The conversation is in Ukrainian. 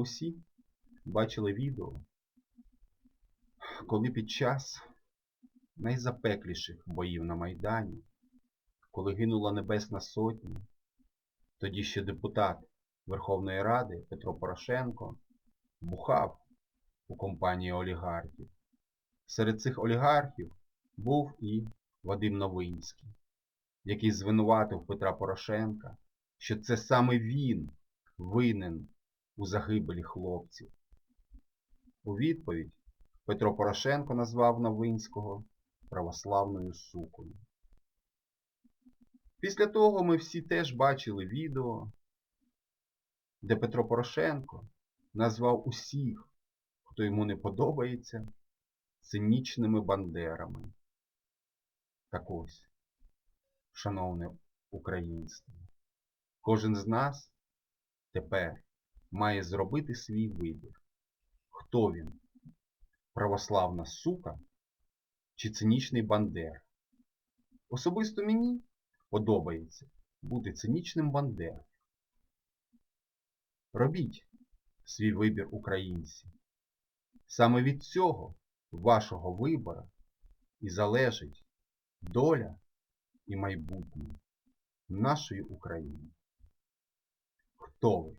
усі бачили відео, коли під час найзапекліших боїв на Майдані, коли гинула Небесна Сотня, тоді ще депутат Верховної Ради Петро Порошенко бухав у компанії олігархів. Серед цих олігархів був і Вадим Новинський, який звинуватив Петра Порошенка, що це саме він винен у загибелі хлопців. У відповідь Петро Порошенко назвав Новинського православною сукою. Після того ми всі теж бачили відео, де Петро Порошенко назвав усіх, хто йому не подобається, цинічними бандерами. Так ось, шановне українство, кожен з нас тепер має зробити свій вибір. Хто він? Православна сука чи цинічний бандер? Особисто мені подобається бути цинічним бандером. Робіть свій вибір українці. Саме від цього вашого вибору і залежить доля і майбутнє нашої України. Хто ви?